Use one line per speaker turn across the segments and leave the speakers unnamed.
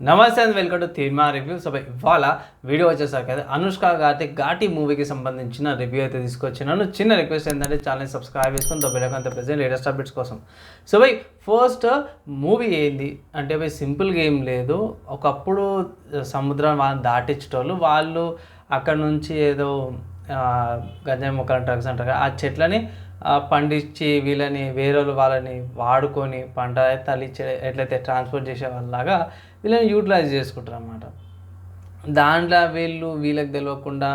నమస్తే and welcome to తీర్మా review. So ఇవాళ వీడియో వచ్చేసరికి అయితే అనుష్క గారి ఘాటి మూవీకి సంబంధించిన రివ్యూ అయితే తీసుకొచ్చినాను. చిన్న రిక్వెస్ట్ ఏంటంటే ఛానల్ సబ్స్క్రైబ్ చేసుకొని దొబ్బలేకంత ప్రజెంట్ లేటెస్ట్ అప్డేట్స్ కోసం. సో బై ఫస్ట్ మూవీ ఏంది? అంటే బై సింపుల్గా ఏం లేదు. ఒకప్పుడు సముద్రం వాళ్ళని దాటించేటోళ్ళు వాళ్ళు అక్కడ నుంచి ఏదో గంజాయి మొక్కలు డ్రగ్స్ అంటారు ఆ చెట్లని పండించి వీళ్ళని వేరే వాళ్ళని వాడుకొని పంట తలిచ్చే ఎట్లయితే ట్రాన్స్పోర్ట్ చేసే వాళ్ళలాగా వీళ్ళని యూటిలైజ్ చేసుకుంటారు అన్నమాట దాంట్లో వీళ్ళు వీళ్ళకి తెలియకుండా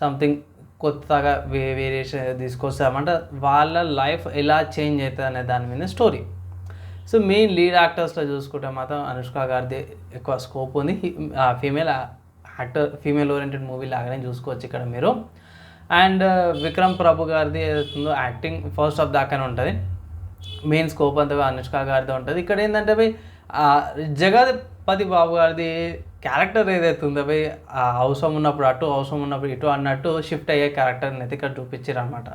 సంథింగ్ కొత్తగా వే వేరియేషన్ తీసుకొస్తామంటే వాళ్ళ లైఫ్ ఎలా చేంజ్ అవుతుంది అనే దాని మీద స్టోరీ సో మెయిన్ లీడ్ యాక్టర్స్లో చూసుకుంటే మాత్రం అనుష్క గారిది ఎక్కువ స్కోప్ ఉంది. Female actor female oriented movie లాగానే చూసుకోవచ్చు ఇక్కడ మీరు. అండ్ uh, విక్రమ్ ప్రభు గారిది ఏదైతుందో యాక్టింగ్ ఫస్ట్ ఆఫ్ దాకానే ఉంటుంది. మెయిన్ స్కోప్ అంతా అనుష్క గారిది ఉంటుంది. ఇక్కడ ఏంటంటే భయ్ జగపతి బాబు గారిది క్యారెక్టర్ ఏదైతే ఉందో భయ్ ఆ అవసరం ఉన్నప్పుడు అటు అవసరం ఉన్నప్పుడు ఇటు అన్నట్టు షిఫ్ట్ అయ్యే క్యారెక్టర్ని అయితే ఇక్కడ చూపించారు అనమాట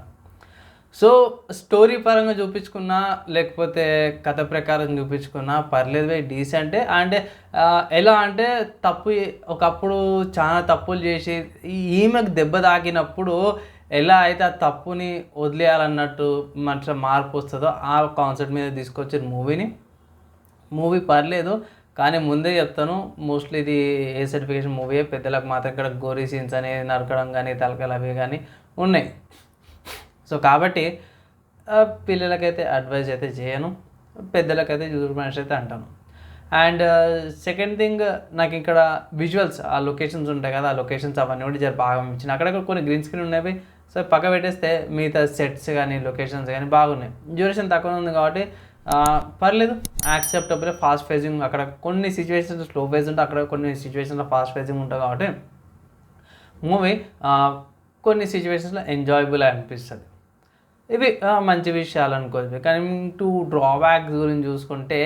సో స్టోరీ పరంగా చూపించుకున్నా లేకపోతే కథ ప్రకారం చూపించుకున్నా పర్లేదు పోయి డీసెంటే అంటే ఎలా అంటే తప్పు ఒకప్పుడు చాలా తప్పులు చేసి ఈమెకు దెబ్బ తాకినప్పుడు ఎలా అయితే ఆ తప్పుని వదిలేయాలన్నట్టు మంచిగా మార్పు వస్తుందో ఆ కాన్సెప్ట్ మీద తీసుకొచ్చిన మూవీని. మూవీ పర్లేదు కానీ ముందే చెప్తాను మోస్ట్లీ ఇది ఏ సర్టిఫికేషన్ మూవీ పెద్దలకు మాత్రం ఇక్కడ గోరీ సీన్స్ అని నరకడం కానీ తలకలు అవి కానీ ఉన్నాయి. సో కాబట్టి పిల్లలకైతే అడ్వైజ్ అయితే చేయను పెద్దలకైతే చూడమనేసి అయితే అంటాను. అండ్ సెకండ్ థింగ్ నాకు ఇక్కడ విజువల్స్ ఆ లొకేషన్స్ ఉంటాయి కదా ఆ లొకేషన్స్ అవన్నీ కూడా జర బాగా ఇచ్చిన అక్కడక్కడ కొన్ని గ్రీన్ స్క్రీన్ ఉన్నాయి సో పక్క పెట్టేస్తే మిగతా సెట్స్ కానీ లొకేషన్స్ కానీ బాగున్నాయి. డ్యూరేషన్ తక్కువ ఉంది కాబట్టి పర్లేదు. యాక్సెప్టబుల్ ఫాస్ట్ ఫేజింగ్ అక్కడ కొన్ని సిచ్యువేషన్స్ స్లో ఫేజ్ ఉంటే అక్కడ కొన్ని సిచ్యువేషన్లో ఫాస్ట్ ఫేజింగ్ ఉంటుంది కాబట్టి మూవీ కొన్ని సిచ్యువేషన్స్లో ఎంజాయబుల్ అనిపిస్తుంది. ఇవి మంచి విషయాలు అనుకోవచ్చు. కానీ టు డ్రాబ్యాక్స్ గురించి చూసుకుంటే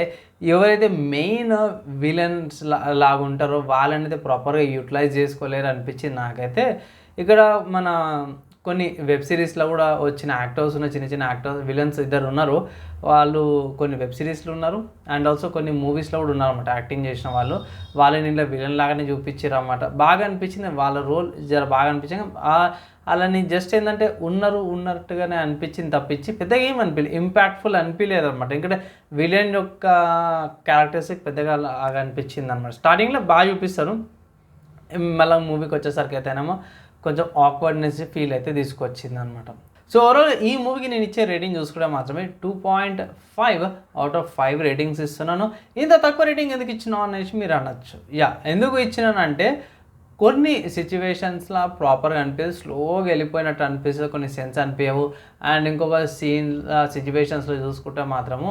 ఎవరైతే మెయిన్ విలన్స్ లాగా ఉంటారో వాళ్ళని అయితే ప్రాపర్గా యూటిలైజ్ చేసుకోలేరు అనిపించింది నాకైతే. ఇక్కడ మన కొన్ని వెబ్ సిరీస్లో కూడా వచ్చిన యాక్టర్స్ ఉన్న చిన్న చిన్న యాక్టర్స్ విలన్స్ ఇద్దరు ఉన్నారు. వాళ్ళు కొన్ని వెబ్ సిరీస్లో ఉన్నారు. అండ్ ఆల్సో కొన్ని మూవీస్లో కూడా ఉన్నారు అనమాట యాక్టింగ్ చేసిన వాళ్ళు. వాళ్ళని ఇలా విలన్ లాగానే చూపించారు అనమాట బాగా అనిపించింది వాళ్ళ రోల్ జర బాగా అనిపించింది. అలాని జస్ట్ ఏంటంటే ఉన్నారు ఉన్నట్టుగానే అనిపించింది తప్పించి పెద్దగా ఏం అనిపించలేదు ఇంపాక్ట్ఫుల్ అనిపించలేదు అనమాట ఎందుకంటే విలియన్ యొక్క క్యారెక్టర్స్కి పెద్దగా అలాగా అనిపించింది అనమాట స్టార్టింగ్లో బాగా చూపిస్తారు. మళ్ళీ మూవీకి వచ్చేసరికి అయితేనేమో కొంచెం ఆక్వర్డ్నెస్ ఫీల్ అయితే తీసుకొచ్చింది అనమాట సో ఓవరాల్ ఈ మూవీకి నేను ఇచ్చే రేటింగ్ చూసుకుంటే మాత్రమే two point five out of five ratings ఇస్తున్నాను. ఇంత తక్కువ రేటింగ్ ఎందుకు ఇచ్చినా అనేసి మీరు అనొచ్చు. యా ఎందుకు ఇచ్చినానంటే కొన్ని సిచ్యువేషన్స్లో ప్రాపర్గా అనిపిస్తుంది స్లోగా వెళ్ళిపోయినట్టు అనిపిస్తుంది కొన్ని సెన్స్ అనిపించవు అండ్ ఇంకొక సీన్ సిచ్యువేషన్స్లో చూసుకుంటే మాత్రము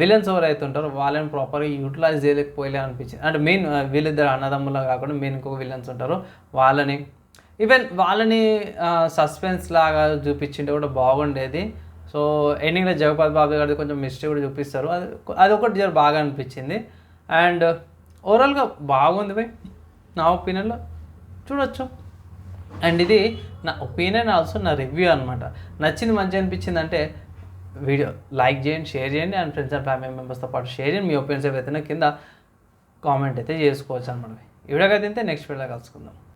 విలన్స్ ఎవరైతే అవుతుంటారు వాళ్ళని ప్రాపర్గా యూటిలైజ్ చేయలేకపోయలే అనిపించింది. అంటే మెయిన్ వీళ్ళిద్దరు అన్నదమ్ములా కాకుండా మెయిన్ ఇంకొక విలన్స్ ఉంటారు వాళ్ళని. ఈవెన్ వాళ్ళని సస్పెన్స్ లాగా చూపించింటే కూడా బాగుండేది. సో ఎండింగ్లో జగపతి బాబు గారిది కొంచెం మిస్టేక్ కూడా చూపిస్తారు. అది అది ఒకటి జర బాగా అనిపించింది. అండ్ ఓవరాల్గా బాగుంది. బై నా ఒపీనియన్లో చూడొచ్చు. అండ్ ఇది నా ఒపీనియన్ ఆల్సో నా రివ్యూ అనమాట నచ్చింది మంచి అనిపించింది అంటే వీడియో లైక్ చేయండి షేర్ చేయండి అండ్ ఫ్రెండ్స్ అండ్ ఫ్యామిలీ మెంబర్స్తో పాటు షేర్ చేయండి. మీ ఒపీనియన్స్ ఏవైతే కింద కామెంట్ అయితే చేసుకోవచ్చు అనమాట ఈ తింటే నెక్స్ట్ వీడియో కలుసుకుందాం.